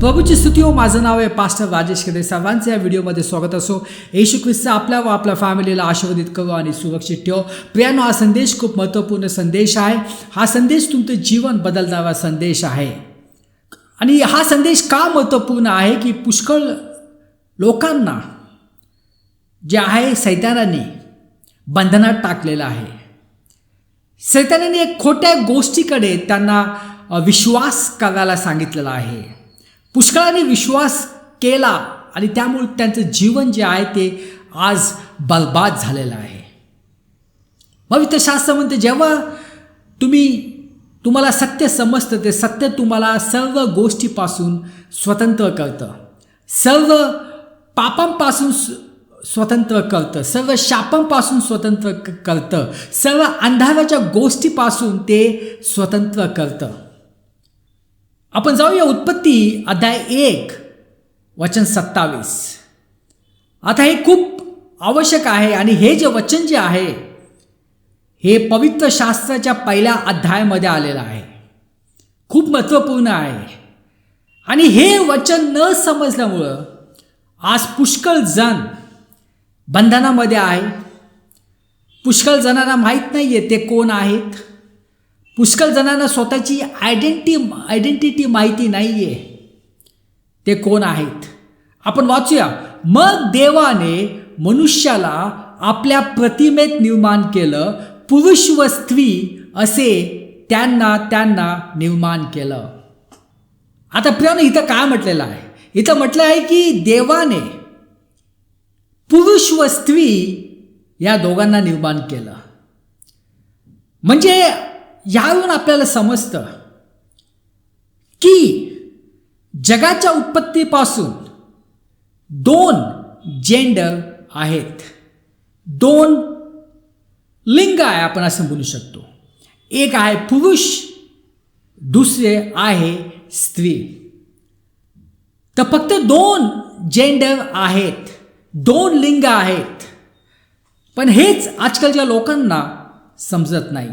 प्रभूची स्तुती हो. माझं नाव आहे पास्टर राजेश कदे सर्वांचं या व्हिडिओमध्ये स्वागत असो. येशू ख्रिस्त आपल्या व आपल्या फॅमिलीला आशीर्वादित करू आणि सुरक्षित ठेव. प्रियानो हा संदेश खूप महत्त्वपूर्ण संदेश आहे. हा संदेश तुमचं जीवन बदलणारा संदेश आहे. आणि हा संदेश का महत्त्वपूर्ण आहे की पुष्कळ लोकांना जे आहे सैतानाने बंधनात टाकलेलं आहे. सैतानाने खोट्या गोष्टीकडे त्यांना विश्वास करायला सांगितलेला आहे. पुष्कळाने विश्वास केला आणि त्यामुळे त्यांचं जीवन जे आहे ते आज बलबाद झालेलं आहे. पवित्र शास्त्र म्हणते जेव्हा तुम्ही तुम्हाला सत्य समजतं ते सत्य तुम्हाला सर्व गोष्टीपासून स्वतंत्र करतं. सर्व पापांपासून स्वतंत्र करतं. सर्व शापांपासून स्वतंत्र क- करतं. सर्व अंधाराच्या गोष्टीपासून ते स्वतंत्र करतं. आपण जाऊया उत्पत्ती अध्याय एक वचन सत्तावीस. आता हे खूप आवश्यक आहे आणि हे जे वचन जे आहे हे पवित्र शास्त्राच्या पहिल्या अध्यायामध्ये आलेलं आहे. खूप महत्त्वपूर्ण आहे. आणि हे वचन न समजल्यामुळं आज पुष्कळ जण बंधनामध्ये आहे पुष्कळ जणांना माहीत नाही आहे ते कोण आहेत. पुष्कळ जणांना स्वतःची आयडेंटी आयडेंटिटी माहिती नाही आहे ते कोण आहेत? आपण वाचूया. मग देवाने मनुष्याला आपल्या प्रतिमेत निर्माण केलं पुरुष व स्त्री असे त्यांना त्यांना निर्माण केलं. आता प्रियानं इथं काय म्हटलेलं आहे? इथं म्हटलं आहे की देवाने पुरुष व स्त्री या दोघांना निर्माण केलं. म्हणजे यावरून आपल्याला समजतं की जगाच्या उत्पत्तीपासून दोन जेंडर आहेत. दोन लिंग आहे आपण असं बोलू शकतो. एक आहे पुरुष दुसरे आहे स्त्री. तर फक्त दोन जेंडर आहेत दोन लिंग आहेत. पण हेच आजकालच्या लोकांना समजत नाही.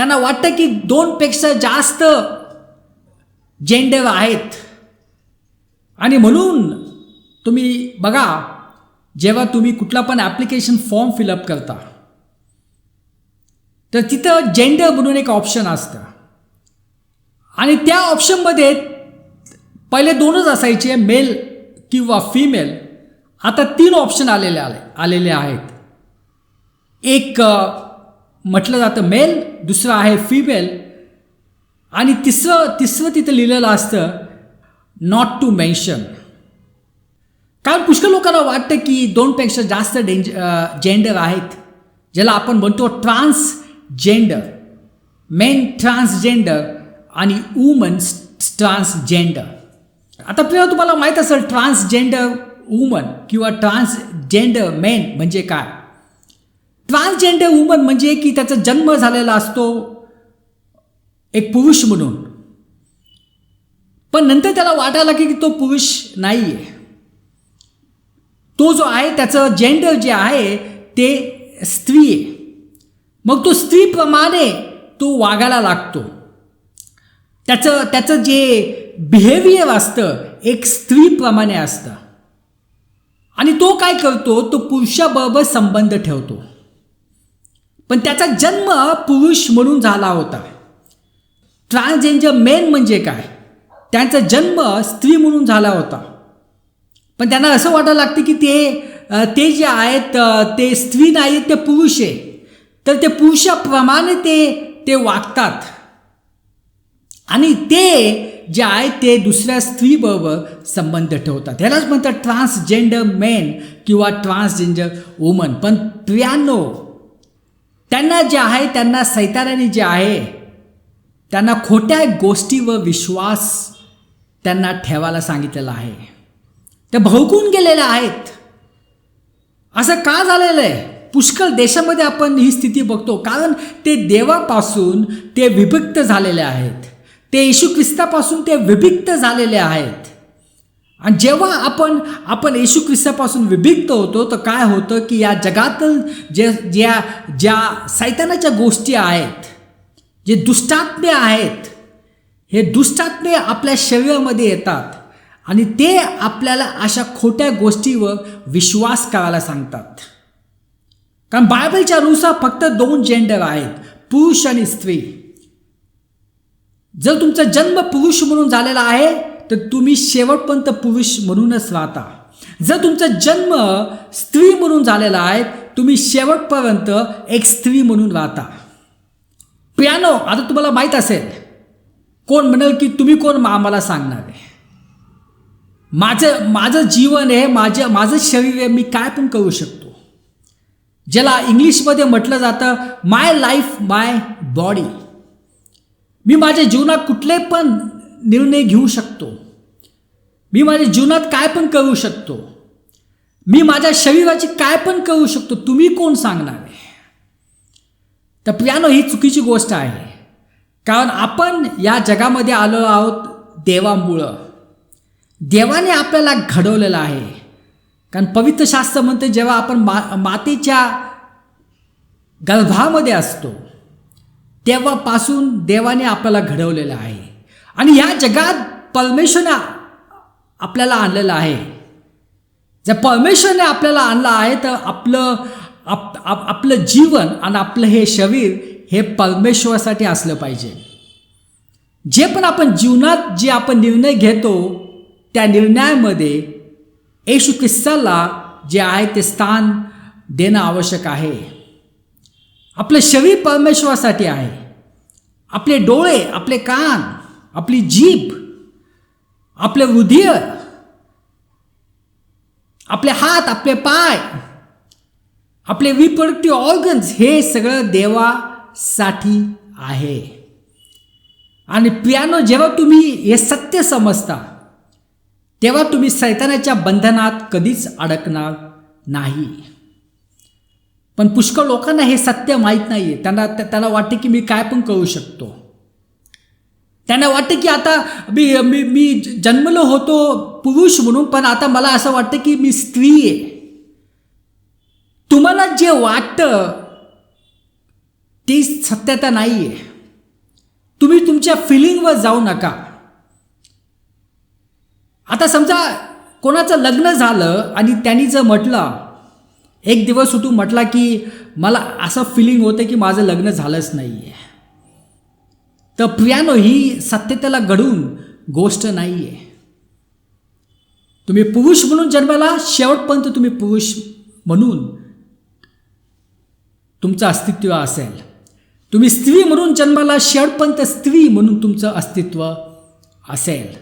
त्यांना वाटतं की दोनपेक्षा जास्त जेंडर आहेत. आणि म्हणून तुम्ही बघा जेव्हा तुम्ही कुठला पण ॲप्लिकेशन फॉर्म फिलअप करता तर तिथं जेंडर म्हणून एक ऑप्शन असतं. आणि त्या ऑप्शनमध्ये पहिले दोनच असायचे मेल किंवा फिमेल आता तीन ऑप्शन आलेले आले आलेले आहेत. एक म्हटलं जातं मेल दुसरं आहे फिमेल आणि तिसरं तिसरं तिथं लिहिलेलं असतं नॉट टू मेन्शन कारण पुष्कळ लोकांना वाटतं की दोनपेक्षा जास्त डेंज जेंडर आहेत ज्याला आपण म्हणतो ट्रान्सजेंडर मेन ट्रान्सजेंडर आणि वुमन ट्रान्सजेंडर आता आपल्याला तुम्हाला माहीत असेल ट्रान्सजेंडर वुमन किंवा ट्रान्सजेंडर मेन म्हणजे काय? ट्रान्सजेंडर वुमन म्हणजे की त्याचा जन्म झालेला असतो एक पुरुष म्हणून. पण नंतर त्याला वाटायला की तो पुरुष नाही आहे तो जो आहे त्याचं जेंडर जे आहे ते स्त्री आहे मग तो स्त्रीप्रमाणे तो वागायला लागतो. त्याचं त्याचं जे बिहेवियर असतं एक स्त्रीप्रमाणे असतं. आणि तो काय करतो तो पुरुषाबरोबर संबंध ठेवतो. पण त्याचा जन्म पुरुष म्हणून झाला होता. ट्रान्सजेंडर मेन म्हणजे काय? त्यांचा जन्म स्त्री म्हणून झाला होता. पण त्यांना असं वाटायला लागतं की ते ते जे आहेत ते स्त्री नाही आहेत, ते पुरुष आहे. तर ते पुरुषाप्रमाणे ते ते वागतात. आणि ते जे आहेत ते दुसऱ्या स्त्रीबरोबर संबंध ठेवतात. ह्यालाच म्हणतात ट्रान्सजेंडर मेन किंवा ट्रान्सजेंडर वुमन. पण प्रियानो त्यांना जे आहे त्यांना सैतानाने जे आहे त्यांना खोट्या गोष्टी व विश्वास त्यांना ठेवायला सांगितलेला आहे. ते भौकून गेलेले आहेत. असं का झालेलं आहे? पुष्कळ देशामध्ये आपण ही स्थिती बघतो कारण ते देवापासून ते विभक्त झालेले आहेत. ते येशू ख्रिस्तापासून ते विभक्त झालेले आहेत. आणि जेव्हा आपण आपण येशू ख्रिस्तापासून विभिक्त होतो तर काय होतं की या जगातील जे ज्या ज्या सैतानाच्या गोष्टी आहेत जे दुष्टात्म्य आहेत हे दुष्टात्मे आपल्या शरीरामध्ये येतात आणि ते आपल्याला अशा खोट्या गोष्टीवर विश्वास करायला सांगतात. कारण बायबलच्या नुसार फक्त दोन जेंडर आहेत पुरुष आणि स्त्री. जर तुमचा जन्म पुरुष म्हणून झालेला आहे तर तुम्ही शेवटपर्यंत पुरुष म्हणूनच राहता. जर तुमचा जन्म स्त्री म्हणून झालेला आहे तुम्ही शेवटपर्यंत एक स्त्री म्हणून राहता. पियानो आता तुम्हाला माहीत असेल कोण म्हणेल की तुम्ही कोण आम्हाला सांगणार आहे. माझं माझं जीवन आहे माझं माझं शरीर आहे मी काय पण करू शकतो. ज्याला इंग्लिशमध्ये म्हटलं जातं माय लाईफ माय बॉडी मी माझ्या जीवनात कुठले पण निर्णय घेऊ शकतो. मी माझ्या जीवनात काय पण करू शकतो. मी माझ्या शरीराची काय पण करू शकतो तुम्ही कोण सांगणार तर प्रियानो ही चुकीची गोष्ट आहे. कारण आपण या जगामध्ये आलो आहोत देवामुळं. देवाने आपल्याला घडवलेलं आहे. कारण पवित्र शास्त्र म्हणते जेव्हा आपण मा मातेच्या गर्भामध्ये असतो तेव्हापासून देवाने आपल्याला घडवलेलं आहे. आणि ह्या जगात परमेश्वरने आपल्याला आणलेलं आहे. जर परमेश्वरने आपल्याला आणलं आहे तर आपलं आप आप आपलं जीवन आणि आपलं हे शरीर हे परमेश्वरासाठी असलं पाहिजे. जे पण आपण जीवनात जे आपण निर्णय घेतो त्या निर्णयामध्ये येशू ख्रिस्ताला जे आहे ते स्थान देणं आवश्यक आहे. आपलं शरीर परमेश्वरासाठी आहे. आपले डोळे आपले कान आपली जीभ आपले हृदय आपले हात आपले पाय आपले रिप्रोडक्टिव्ह ऑर्गन्स हे सगळं देवासाठी आहे. आणि पियानो जेव्हा तुम्ही हे सत्य समजता तेव्हा तुम्ही सैतानाच्या बंधनात कधीच अडकणार नाही. पण पुष्कळ लोकांना हे सत्य माहीत नाही आहे त्यांना त्यांना वाटते की मी काय पण करू शकतो. त्यांना वाटतं की आता मी मी मी जन्मलो होतो पुरुष म्हणून पण आता मला असं वाटतं की मी स्त्री आहे. तुम्हाला जे वाटतं ती सत्यता नाही आहे तुम्ही तुमच्या फिलिंगवर जाऊ नका. आता समजा कोणाचं लग्न झालं आणि त्यांनी जर म्हटलं एक दिवस तू म्हटला की मला असं फिलिंग होतं की माझं लग्न झालंच नाही आहे तर प्रियानो ही सत्यतेला घडून गोष्ट नाही आहे तुम्ही पुरुष म्हणून जन्माला शेवटपर्यंत तुम्ही पुरुष म्हणून तुमचं अस्तित्व असेल. तुम्ही स्त्री म्हणून जन्माला शेवटपर्यंत स्त्री म्हणून तुमचं अस्तित्व असेल.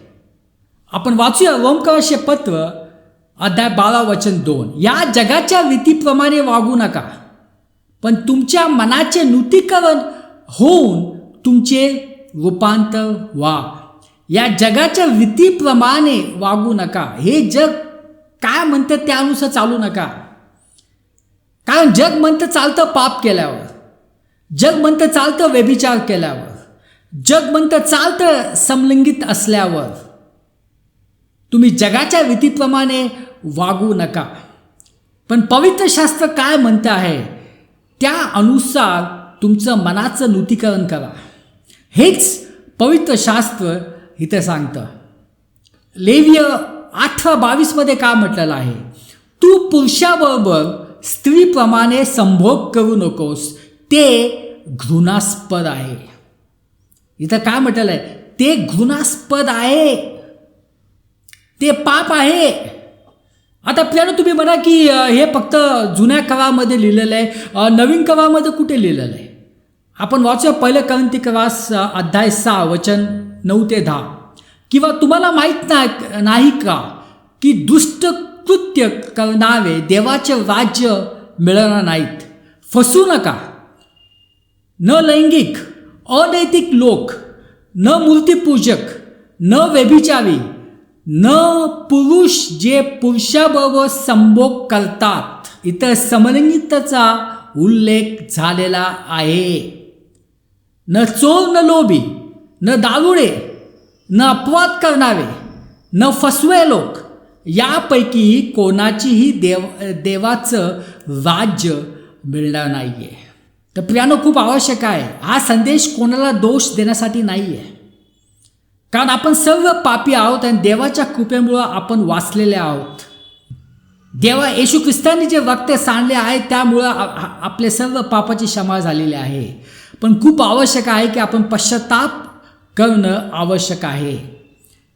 आपण वाचूया ओमकावाशे पत्र अध्याय बारा वचन दोन. या जगाच्या रीतीप्रमाणे वागू नका पण तुमच्या मनाचे नूतीकरण होऊन तुमचे रूपांतर व्हा या जगाच्या रीतीप्रमाणे वागू नका. हे जग काय म्हणतं त्यानुसार चालू नका. कारण जग म्हणतं चालतं पाप केल्यावर. जग म्हणतं चालतं व्यभिचार केल्यावर. जग म्हणतं चालतं समलिंगित असल्यावर. तुम्ही जगाच्या रीतीप्रमाणे वागू नका. पण पवित्र शास्त्र काय म्हणतं आहे? त्या अनुसार तुमचं मनाचं नूतीकरण करा. हेच पवित्र शास्त्र इथं सांगतं. लेव्य अठरा बावीसमध्ये का म्हटलेलं आहे? तू पुरुषाबरोबर स्त्रीप्रमाणे संभोग करू नकोस ते घृणास्पद आहे. इथं काय म्हटलेलं आहे? ते घृणास्पद आहे. ते पाप आहे. आता आपल्याला तुम्ही म्हणा की हे फक्त जुन्या कवामध्ये लिहिलेलं आहे नवीन कवामध्ये कुठे लिहिलेलं आहे? आपण वाचूया पहिलं कवंती अध्याय सहा वचन नऊ ते दहा. किंवा तुम्हाला माहीत ना नाही का की दुष्ट कृत्य करणारे देवाचे राज्य मिळणार नाहीत. फसू नका. न लैंगिक अनैतिक लोक न मूर्तीपूजक न व्यभिचारी न पुरुष जे पुरुषाबरोबर संभोग करतात. इतर समलिंगितचा उल्लेख झालेला आहे. न चोर न लोभी न दारुडे न अपवाद करणारे न फसवे लोक यापैकी कोणाचीही देव देवाचं राज्य मिळणार नाही आहे तर प्रियानो खूप आवश्यक आहे. हा संदेश कोणाला दोष देण्यासाठी नाही आहे कारण आपण सर्व पापी आहोत आणि देवाच्या कृपेमुळं आपण वाचलेले आहोत. देवा येशू ख्रिस्तांनी जे वक्ते सांडले आहे त्यामुळं आपले सर्व पापाची क्षमा झालेली आहे. पण खूप आवश्यक आहे की आपण पश्चाताप करणं आवश्यक आहे.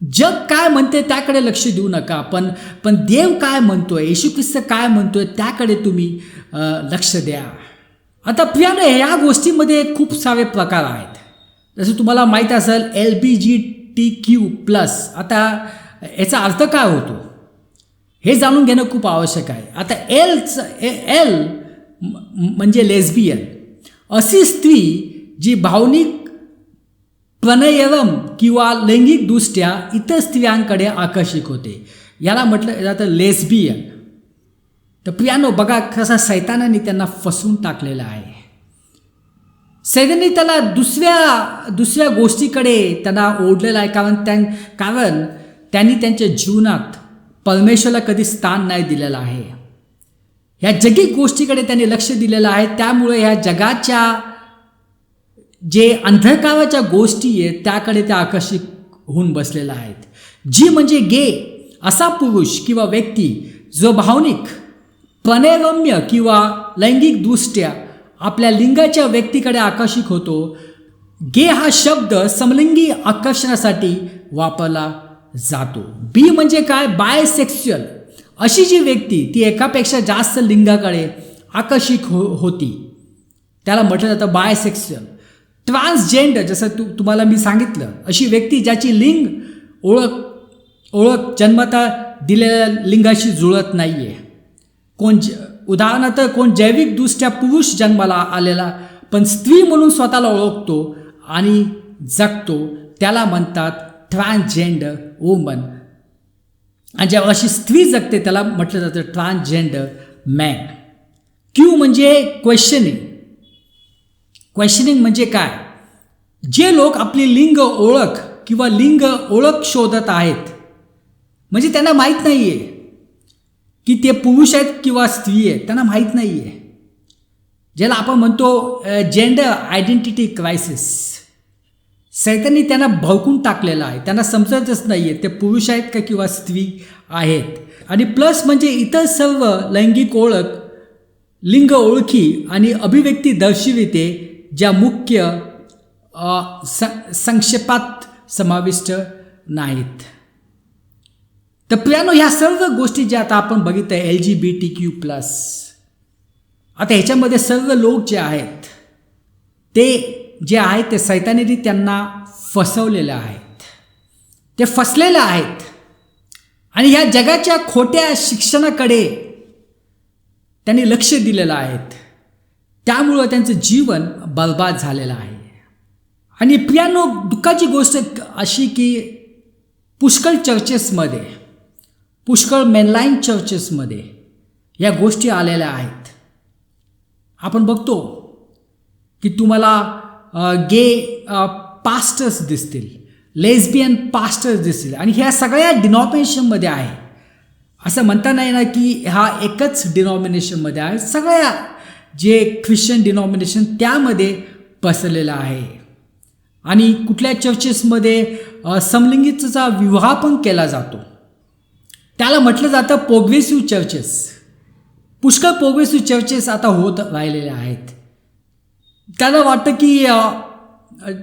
जग काय म्हणते त्याकडे लक्ष देऊ नका पण पण देव काय म्हणतोय येशू ख्रिस्त काय म्हणतोय त्याकडे तुम्ही लक्ष द्या. आता प्रियाने ह्या गोष्टीमध्ये खूप सारे प्रकार आहेत. जसं तुम्हाला माहीत असेल L B G T Q plus आता याचा अर्थ काय होतो? हे जाणून घेणं खूप आवश्यक आहे. आता एलचं एल म्हणजे लेस्बियन. अशी स्त्री जी भावनिक प्रणयरम किंवा लैंगिकदृष्ट्या इतर स्त्रियांकडे आकर्षित होते. याला म्हटलं जातं लेस्बियन तर प्रियानो बघा कसा सैतानाने त्यांना फसवून टाकलेला आहे. सैतानी त्याला दुसऱ्या दुसऱ्या गोष्टीकडे त्यांना ओढलेलं आहे. कारण त्या कारण त्यांनी त्यांच्या जीवनात परमेश्वरला कधी स्थान नाही दिलेलं आहे. ह्या जगिक गोष्टीकडे त्यांनी लक्ष दिलेलं आहे. त्यामुळे ह्या जगाच्या जे अंधकाराच्या गोष्टी आहेत त्याकडे त्या आकर्षित होऊन बसलेल्या आहेत. जी म्हणजे गे असा पुरुष किंवा व्यक्ती जो भावनिक प्रणयरम्य किंवा लैंगिकदृष्ट्या आपल्या लिंगाच्या व्यक्तीकडे आकर्षित होतो गे हा शब्द समलिंगी आकर्षणासाठी वापरला जातो. बी म्हणजे काय? बायसेक्स्युअल अशी जी व्यक्ती ती एकापेक्षा जास्त लिंगाकडे आकर्षित हो होती. त्याला म्हटलं जातं बायसेक्स्युअल ट्रान्सजेंडर जसं तू तुम्हाला मी सांगितलं अशी व्यक्ती ज्याची लिंग ओळख ओळख जन्मता दिलेल्या लिंगाशी जुळत नाही आहे कोण ज उदाहरणार्थ कोण जैविकदृष्ट्या पुरुष जन्माला आलेला पण स्त्री म्हणून स्वतःला ओळखतो आणि जगतो त्याला म्हणतात ट्रान्सजेंडर वुमन आणि जेव्हा अशी स्त्री जगते त्याला म्हटलं जातं ट्रान्सजेंडर मॅन क्यू म्हणजे क्वेश्चनिंग क्वेश्चनिंग म्हणजे काय? जे लोक आपली लिंग ओळख किंवा लिंग ओळख शोधत आहेत म्हणजे त्यांना माहीत नाही आहे की ते पुरुष आहेत किंवा स्त्री आहेत त्यांना माहीत नाही आहे ज्याला आपण म्हणतो जेंडर आयडेंटिटी क्रायसिस सैतांनी त्यांना भडकून टाकलेलं आहे. त्यांना समजतच नाही आहे ते पुरुष आहेत का किंवा स्त्री आहेत? आणि प्लस म्हणजे इतर सर्व लैंगिक ओळख लिंग ओळखी आणि अभिव्यक्ती दर्शविते ज्या मुख्य स- संक्षेपात समाविष्ट नाहीत. तर प्रियानो ह्या सर्व गोष्टी ज्या आता आपण बघितलं L G B T Q plus आता ह्याच्यामध्ये सर्व लोक जे आहेत ते जे आहे ते सैतानेने त्यांना फसवलेलं आहेत. ते फसलेलं आहेत. आणि ह्या जगाच्या खोट्या शिक्षणाकडे त्यांनी लक्ष दिलेलं आहेत. त्यामुळं त्यांचं जीवन बर्बाद झालेलं आहे. आणि पियानो दुःखाची गोष्ट अशी की पुष्कळ चर्चेसमध्ये पुष्कळ मेनलाईन चर्चेसमध्ये या गोष्टी आलेल्या आहेत. आपण बघतो की तुम्हाला गे पास्टर्स दिसतील. लेस्बियन पास्टर्स दिसतील. आणि ह्या सगळ्या डिनॉमिनेशनमध्ये आहे. असं म्हणता नाही ना की हा एकच डिनॉमिनेशनमध्ये आहे. सगळ्या जे ख्रिश्चन डिनॉमिनेशन त्यामध्ये पसरलेलं आहे. आणि कुठल्या चर्चेसमध्ये समलिंगीचा विवाह पण केला जातो. त्याला म्हटलं जातं प्रोग्रेसिव्ह चर्चेस पुष्कळ प्रोग्रेसिव्ह चर्चेस आता होत राहिलेल्या आहेत. त्याला वाटतं की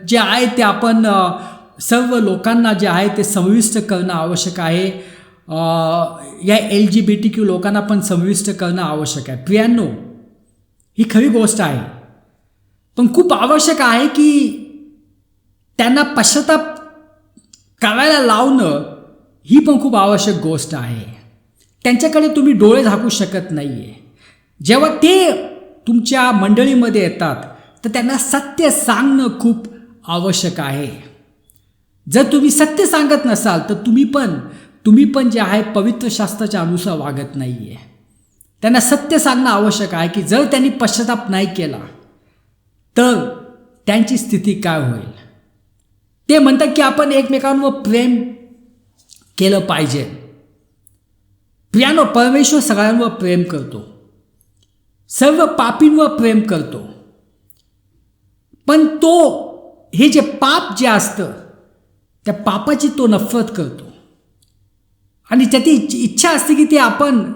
जे आहे ते आपण सर्व लोकांना जे आहे ते समाविष्ट करणं आवश्यक आहे. या L G B T Q लोकांना पण समाविष्ट करणं आवश्यक आहे. प्रियांनो ही खरी गोष्ट आहे. पण खूप आवश्यक आहे की त्यांना पश्चाताप करायला लावणं ही पण खूप आवश्यक गोष्ट आहे. त्यांच्याकडे तुम्ही डोळे झाकू शकत नाही आहे जेव्हा ते तुमच्या मंडळीमध्ये येतात तर त्यांना सत्य सांगणं खूप आवश्यक आहे. जर तुम्ही सत्य सांगत नसाल तर तुम्ही पण तुम्ही पण जे आहे पवित्र शास्त्राच्या अनुसार वागत नाही आहे त्यांना सत्य सांगणं आवश्यक आहे की जर त्यांनी पश्चाताप नाही केला तर त्यांची स्थिती काय होईल? ते म्हणतात की आपण एकमेकांवर प्रेम केलं पाहिजे. प्रियानो परमेश्वर सगळ्यांवर प्रेम करतो. सर्व पापींवर प्रेम करतो. पण तो हे जे पाप जे असतं त्या पापाची तो नफरत करतो. आणि त्याची इच्छा असते की ते आपण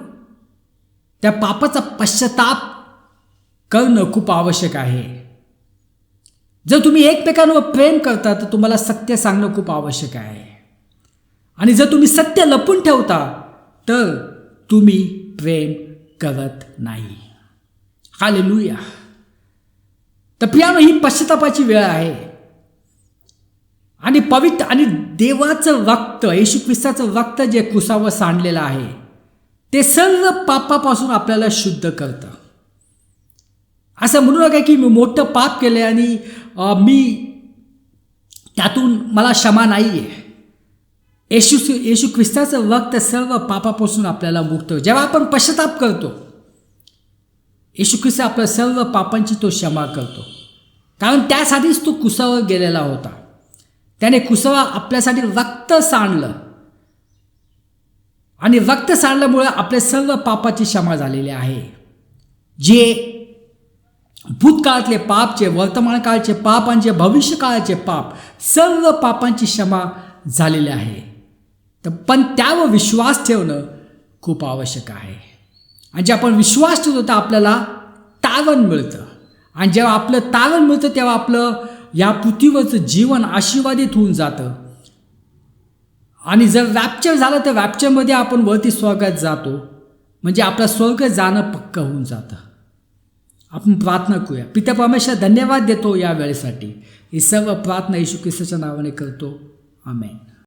त्या पापाचा पश्चाताप करणं खूप आवश्यक आहे. जर तुम्ही एकमेकांवर प्रेम करता तर तुम्हाला सत्य सांगणं खूप आवश्यक आहे. आणि जर तुम्ही सत्य लपून ठेवता तर तुम्ही प्रेम करत नाही. हालेलुया. तर प्रियानो ही पश्चातापाची वेळ आहे. आणि पवित्र आणि देवाचं रक्त येशू ख्रिस्ताचं रक्त जे कुसावं सांडलेलं आहे ते सर्व पापापासून आपल्याला शुद्ध करतं. असं म्हणू नका की मी मोठं पाप केलं आणि मी त्यातून मला क्षमा नाही आहे येशू येशू ख्रिस्ताचं वक्त सर्व पापापासून आपल्याला मुक्त. जेव्हा आपण पश्चाताप करतो येशू ख्रिस्त आपल्या सर्व पापांची तो क्षमा करतो. कारण त्यासाठीच तो कुसावर गेलेला होता. त्याने कुसावा आपल्यासाठी रक्त सांडलं. आणि रक्त सांडल्यामुळे आपल्या सर्व पापाची क्षमा झालेली आहे. जे भूतकाळातले पापचे वर्तमानकाळचे वर्तमान काळचे पाप आणि जे भविष्यकाळाचे पाप सर्व पापांची क्षमा झालेली आहे. तर पण त्यावर विश्वास ठेवणं खूप आवश्यक आहे. आणि जे आपण विश्वास ठेवतो तर आपल्याला तारण मिळतं. आणि जेव्हा आपलं तारण मिळतं तेव्हा आपलं या पृथ्वीवरचं जीवन आशीर्वादित होऊन जातं. आणि जर रॅप्चर झालं तर रॅप्चरमध्ये आपण वरती स्वर्गात जातो. म्हणजे आपला स्वर्ग जाणं पक्क होऊन जातं. आपण प्रार्थना करूया. पिता परमेश्वर धन्यवाद देतो या वेळेसाठी. ही सर्व प्रार्थना येशू ख्रिस्ताच्या नावाने करतो. आमेन.